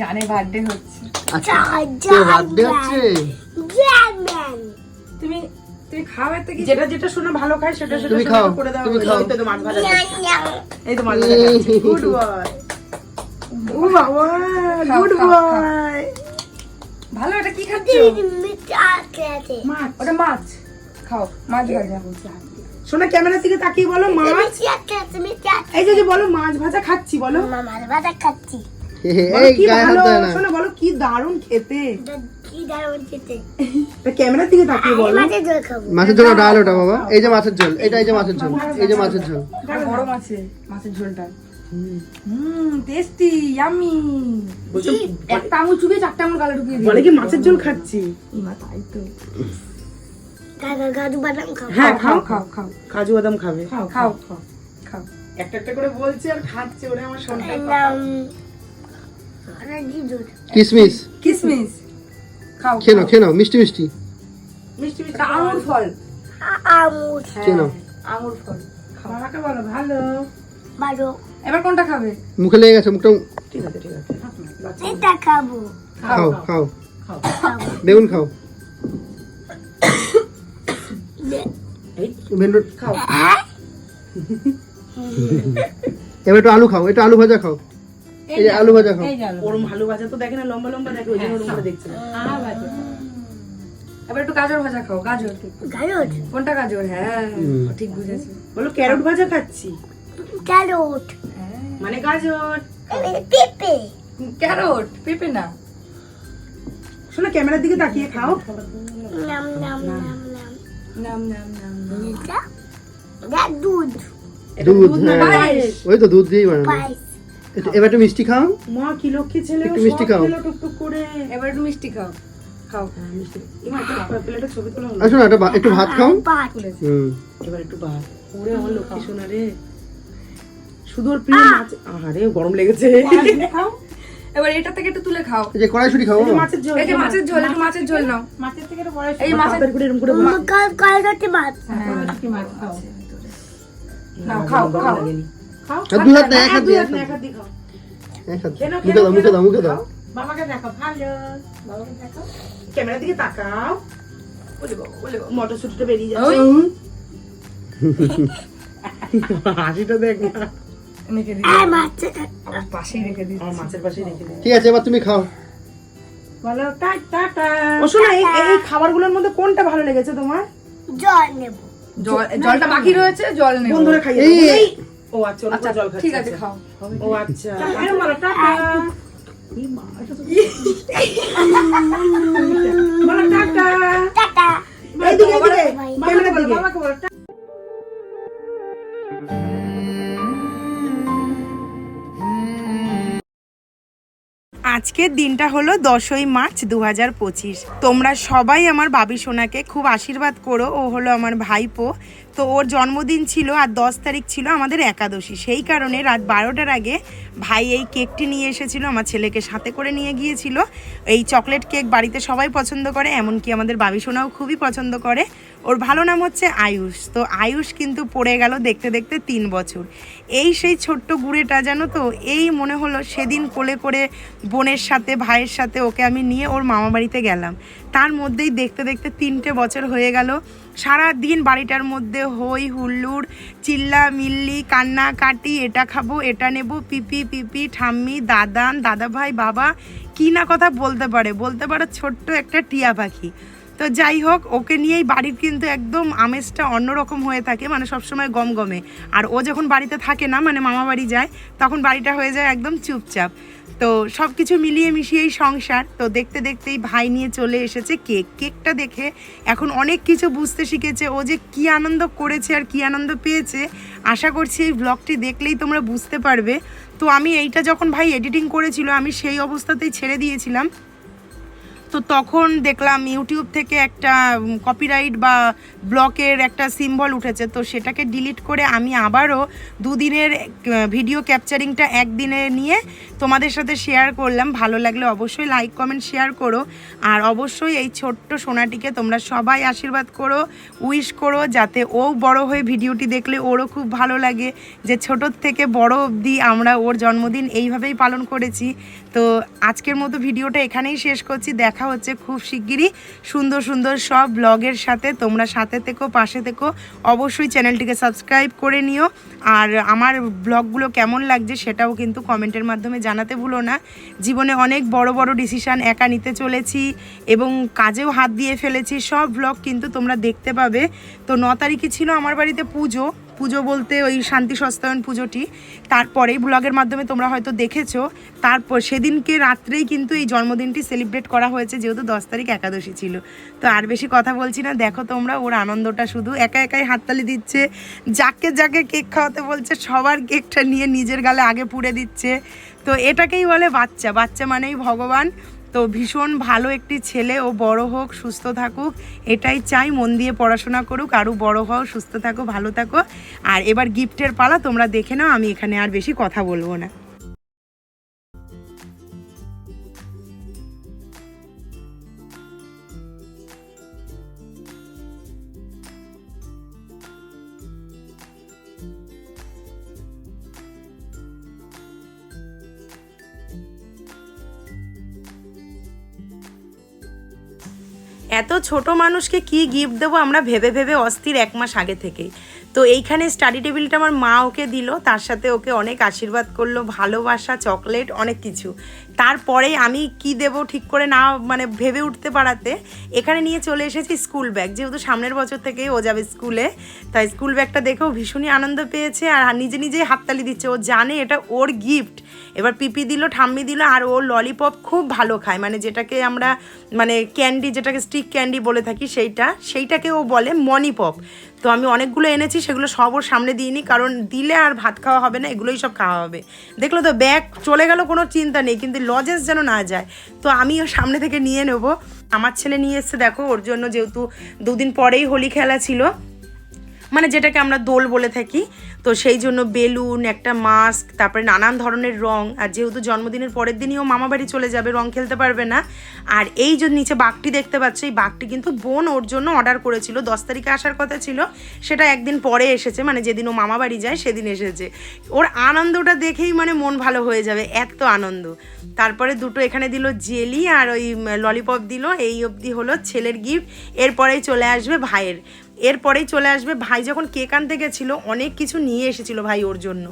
জানে বার্থডে হচ্ছে। আচ্ছা কে বার্থডে হচ্ছে? তুমি তুমি খাও এত কি যেটা যেটা শোনা ভালো খায় সেটা সেটা তুমি খাও, করে দেওয়া তুমি খাও। এই তো মাছ ভাজা খাচ্ছি। এই তো মাছ ভাজা গুড বয় ও বাবা গুড বয় ভালো এটা কি খাচ্ছ? মাছ। ওটা মাছ। খাও মাছ ভাজা। শোনা ক্যামেরার দিকে তাকিয়ে বলো মাছ। এই যে বলো মাছ ভাজা খাচ্ছি বলো। হে হে, বলো এই গায়ে হাত ভালো না। শোনা বলো কি দারুণ খেতে। তা ক্যামেরার দিকে তাকিয়ে বলো। মাছের ঝোল ডাল ওটা বাবা। এই যে মাছের ঝোল এটা এই যে মাছের ঝোল এই যে মাছের ঝোল। বড় মাছে মাছের ঝোলটা। হুম। টেস্টি ইয়ামি একটা আঙুল চুবিয়ে চারটা আঙুল গালে ঢুকিয়ে বলে কি মাছের ঝোল খাচ্ছি? মা তাই তো। হ্যাঁ খাও খাও। খাও খাও। কাজু বাদাম খাবে। খাও খাও খাও খাও। একটা একটা করে বলছে আর খাচ্ছে ওরে আমার শোনটা কিসমিস? কিসমিস। খাও খেয়ে নাও খেয়ে নাও মিষ্টি মিষ্টি। মিষ্টি মিষ্টি। আঙুর ফল। খেয়ে নাও। আঙুর ফল। খাও। বাবাকে বলো ভালো? এবার কোনটা খাবে? মুখে লেগে গেছে মুখটা ঠিক আছে ঠিক আছে। এটা খাব। খাও খাও খাও। বেগুন খাও। খাও। এবার একটু আলু খাও একটু আলু ভাজা খাও। এই যে আলু ভাজা ওরম আলু ভাজা তো দেখে না লম্বা লম্বা দেখে ওই দেখছে। হ্যাঁ, একটু গাজর ভাজা খাও গাজর। গাজর? কোনটা গাজর? হ্যাঁ ঠিক বুঝেছি। বলো ক্যারট ভাজা খাচ্ছি। ক্যারট। মানে গাজর। পেঁপে। ক্যারট পেঁপে না। শোনো ক্যামেরার দিকে তাকিয়ে খাও। নাম নাম নাম নাম। নাম নাম নাম দুধ। দুধ হ্যাঁ, ওই তো দুধ দিয়েই বানানো। এবার একটু মিষ্টি খাও। মা কি লক্ষ্মী ছেলে একটু মিষ্টি খাও। টুকটুক করে। এবার একটু মিষ্টি খাও। খাও মিষ্টি। একটা প্লেটে ছবি তোলা। হলো একটা একটু ভাত খাও। হুম। এবার একটু ভাত। ওরে আমার লক্ষ্মী সোনা রে। প্রিয় মাছ আরে গরম লেগেছে। খাও। এবার এটা থেকে একটু তুলে খাও। এই যে কড়াইশুটি খাও। মাছের ঝোল এই যে মাছের ঝোল একটু মাছের ঝোল নাও। মাছের থেকে বড় এই মাছের করে এরকম করে ভাত কাল কাল রাতে ভাত নাও খাও খাও। লাগেনি। খাও দুই হাত না, এক হাত দিয়ে, হাত এক না, হাত এক হাত দিয়ে খাও। এক হাত কেন, মুখে কেন, দাও মুখে দাও মুখে দাও। বাবাকে দেখো ভালো। বাবাকে দেখো। ক্যামেরার দিকে তাকাও। বলে বাবা, বলে বাবা। মটরশুটিটা বেরিয়ে যাচ্ছে। হাসিটা দেখ না। রেখে দিই আর মাছ আমার পাশেই রেখে দিই আমার মাছের পাশে রেখে দে ঠিক আছে এবার তুমি খাও। বলো টাটা ও শোনো এই এই খাবারগুলোর মধ্যে কোনটা ভালো লেগেছে তোমার? জল নেব। জল জলটা বাকি রয়েছে জল নেব। বন্ধুরা খাইয়ে এই ও আচ্ছা আচ্ছা জল ঠিক আছে খাও ও আচ্ছা। টাটা। আজকের দিনটা হলো দশই মার্চ দু হাজার পঁচিশ। তোমরা সবাই আমার বাবি সোনাকে খুব আশীর্বাদ করো, ও হলো আমার ভাইপো। তো ওর জন্মদিন ছিল আর দশ তারিখ ছিল আমাদের একাদশী। সেই কারণে রাত বারোটার আগে ভাই এই কেকটি নিয়ে এসেছিল, আমার ছেলেকে সাথে করে নিয়ে গিয়েছিল। এই চকলেট কেক বাড়িতে সবাই পছন্দ করে, এমনকি আমাদের বাবি সোনাও খুবই পছন্দ করে। ওর ভালো নাম হচ্ছে আয়ুষ। তো আয়ুষ কিন্তু পড়ে গেল দেখতে দেখতে তিন বছর। এই সেই ছোট্ট গুড়েটা জানো তো? এই মনে হলো সেদিন কোলে করে বোনের সাথে, ভাইয়ের সাথে ওকে আমি নিয়ে ওর মামা বাড়িতে গেলাম। তার মধ্যেই দেখতে দেখতে তিনটে বছর হয়ে গেল। সারা দিন বাড়িটার মধ্যে হই, হুল্লুড়, চিল্লা, মিল্লি, কান্না, কাটি, এটা খাব, এটা নেব, পিপি পিপি, ঠাম্মি, দাদান দাদা ভাই বাবা, কি না কথা বলতে পারে? বলতে পারো ছোট্ট একটা টিয়া পাখি। তো যাই হোক, ওকে নিয়েই বাড়ির কিন্তু একদম আমেজটা অন্যরকম হয়ে থাকে মানে সবসময় গমগমে। আর ও যখন বাড়িতে থাকে না মানে মামা বাড়ি যায়, তখন বাড়িটা হয়ে যায় একদম চুপচাপ। তো সব কিছু মিলিয়ে মিশিয়েই সংসার, তো দেখতে দেখতেই ভাই নিয়ে চলে এসেছে কেক। কেকটা দেখে এখন অনেক কিছু বুঝতে শিখেছে, ও যে কি আনন্দ করেছে আর কি আনন্দ পেয়েছে। আশা করছি এই ব্লগটি দেখলেই তোমরা বুঝতে পারবে। তো আমি এইটা যখন ভাই এডিটিং করেছিল, আমি সেই অবস্থাতেই ছেড়ে দিয়েছিলাম। তো তখন দেখলাম ইউটিউব থেকে একটা কপিরাইট বা ব্লকের একটা সিম্বল উঠেছে, তো সেটাকে ডিলিট করে আমি আবারও দুদিনের ভিডিও ক্যাপচারিংটা একদিনে নিয়ে তোমাদের সাথে শেয়ার করলাম। ভালো লাগলে অবশ্যই লাইক কমেন্ট শেয়ার করো। আর অবশ্যই এই ছোট্ট সোনাটিকে তোমরা সবাই আশীর্বাদ করো উইশ করো, যাতে ও বড় হয়ে ভিডিওটি দেখলে ওরও খুব ভালো লাগে। যে ছোটোর থেকে বড় অবধি আমরা ওর জন্মদিন এইভাবেই পালন করেছি। তো আজকের মতো ভিডিওটা এখানেই শেষ করছি। দেখা হচ্ছে খুব শিগগিরই। সুন্দর সুন্দর সব ব্লগের সাথে তোমরা সাথে থেকো, পাশে থেকো। অবশ্যই চ্যানেলটিকে সাবস্ক্রাইব করে নিও। আর আমার ব্লগগুলো কেমন লাগছে সেটাও কিন্তু কমেন্টের মাধ্যমে জানাতে ভুলো না। জীবনে অনেক বড় বড় ডিসিশান একা নিতে চলেছি এবং কাজেও হাত দিয়ে ফেলেছি। সব ব্লগ কিন্তু তোমরা দেখতে পাবে। তো ন তারিখে ছিল আমার বাড়িতে পুজো। পুজো বলতে ওই শান্তি সস্তায়ন পুজোটি, তারপরেই ব্লগের মাধ্যমে তোমরা হয়তো দেখেছ, তারপর সেদিনকে রাত্রেই কিন্তু এই জন্মদিনটি সেলিব্রেট করা হয়েছে, যেহেতু দশ তারিখ একাদশী ছিল। তো আর বেশি কথা বলছি না, দেখো তোমরা ওর আনন্দটা শুধু একা একাই হাততালি দিচ্ছে, যাকে যাকে কেক খাওয়াতে বলছে, সবার কেকটা নিয়ে নিজের গালে আগে পুড়ে দিচ্ছে। তো এটাকেই বলে বাচ্চা বাচ্চা মানেই ভগবান। তো ভীষণ ভালো একটি ছেলে, ও বড় হোক, সুস্থ থাকুক, এটাই চাই, মন দিয়ে পড়াশোনা করুক, আরও বড় হও, সুস্থ থাকো, ভালো থাকো। আর এবার গিফটের পালা, তোমরা দেখে নাও, আমি এখানে আর বেশি কথা বলব না। এত ছোট মানুষকে কি গিফট দেবো আমরা ভেবে ভেবে অস্থির এক মাস আগে থেকেই। তো এইখানে স্টাডি টেবিলটা আমার মা ওকে দিল, তার সাথে ওকে অনেক আশীর্বাদ করল, ভালোবাসা চকলেট অনেক কিছু। তারপরে আমি কি দেব ঠিক করে না মানে ভেবে উঠতে পারাতে, এখানে নিয়ে চলে এসেছি স্কুল ব্যাগ যেহেতু সামনের বছর থেকেই ও যাবে স্কুলে তাই স্কুল ব্যাগটা দেখেও ভীষণই আনন্দ পেয়েছে আর নিজে নিজেই হাততালি দিচ্ছে। ও জানে এটা ওর গিফট এবার পিপি দিল, ঠাম্মি দিল আর ও ললিপপ খুব ভালো খায়। মানে যেটাকে আমরা মানে ক্যান্ডি যেটাকে স্টিক ক্যান্ডি বলে থাকি সেইটা, সেইটাকে ও বলে মনি পপ তো আমি অনেকগুলো এনেছি, সেগুলো সব ওর সামনে দিইনি, কারণ দিলে আর ভাত খাওয়া হবে না, এগুলোই সব খাওয়া হবে। দেখল তো ব্যাগ চলে গেল, কোনো চিন্তা নেই, কিন্তু লজেন্স যেন না যায়। তো আমি ওর সামনে থেকে নিয়ে নেব। আমার ছেলে নিয়ে এসছে, দেখো, ওর জন্য যেহেতু দুদিন পরেই হোলি খেলা ছিল যেটাকে আমরা দোল বলে থাকি, তো সেই জন্য বেলুন, একটা মাস্ক তারপরে নানান ধরনের রং, আর যেহেতু জন্মদিনের পরের দিনই ও মামা বাড়ি চলে যাবে, রং খেলতে পারবে না। আর এই যে নিচে বাঘটি দেখতে পাচ্ছ, এই বাঘটি কিন্তু বোন ওর জন্য অর্ডার করেছিল, দশ তারিখে আসার কথা ছিল, সেটা একদিন পরে এসেছে মানে যেদিন ও মামা বাড়ি যায় সেদিন এসেছে। ওর আনন্দটা দেখেই মানে মন ভালো হয়ে যাবে, এত আনন্দ। তারপরে দুটো এখানে দিল জেলি আর ওই ললিপপ দিল, এই অবধি হলো ছেলের গিফট এরপরেই চলে আসবে ভাইয়ের। এরপরেই চলে আসবে। ভাই যখন কেক আনতে গেছিল, অনেক কিছু নিয়ে এসেছিল ভাই ওর জন্য।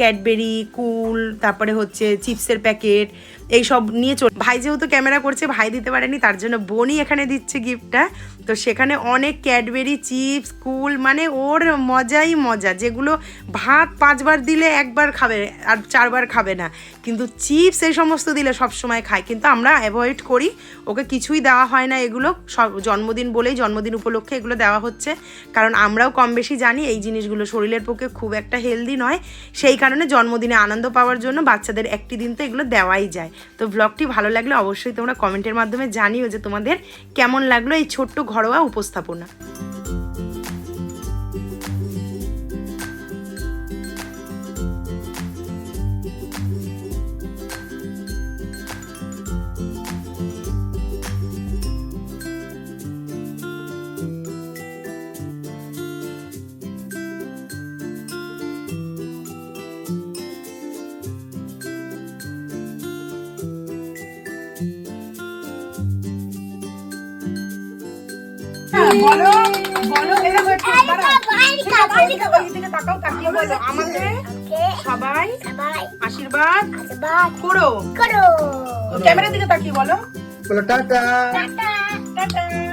ক্যাডবেরি, কুল, তারপরে হচ্ছে চিপসের প্যাকেট, এই সব নিয়ে চল। ভাই যেহেতু ক্যামেরা করছে, ভাই দিতে পারেনি, তার জন্য বোনই এখানে দিচ্ছে গিফটটা। তো সেখানে অনেক ক্যাডবেরি, চিপস, কুল মানে ওর মজাই মজা। যেগুলো ভাত পাঁচবার দিলে একবার খাবে আর চারবার খাবে না। কিন্তু চিপস এই সমস্ত দিলে সব সময় খায়। কিন্তু আমরা অ্যাভয়েড করি, ওকে কিছুই দেওয়া হয় না এগুলো। জন্মদিন বলেই, জন্মদিন উপলক্ষে এগুলো দেওয়া হচ্ছে। কারণ আমরাও কম বেশি জানি এই জিনিসগুলো শরীরের পক্ষে খুব একটা হেলদি নয়। সেই কারণে জন্মদিনে আনন্দ পাওয়ার জন্য বাচ্চাদের একটি দিন তো এগুলো দেওয়াই যায়। তো ব্লগটি ভালো লাগলে অবশ্যই তোমরা কমেন্টের মাধ্যমে জানিও যে তোমাদের কেমন লাগল এই ছোট্ট ঘরোয়া উপস্থাপনা। বলো আমাদের সবাই সবাই। আশীর্বাদ আশীর্বাদ করো। করো। ক্যামেরার দিকে তাকিয়ে বলো। বলো টাটা। টাটা। টাটা।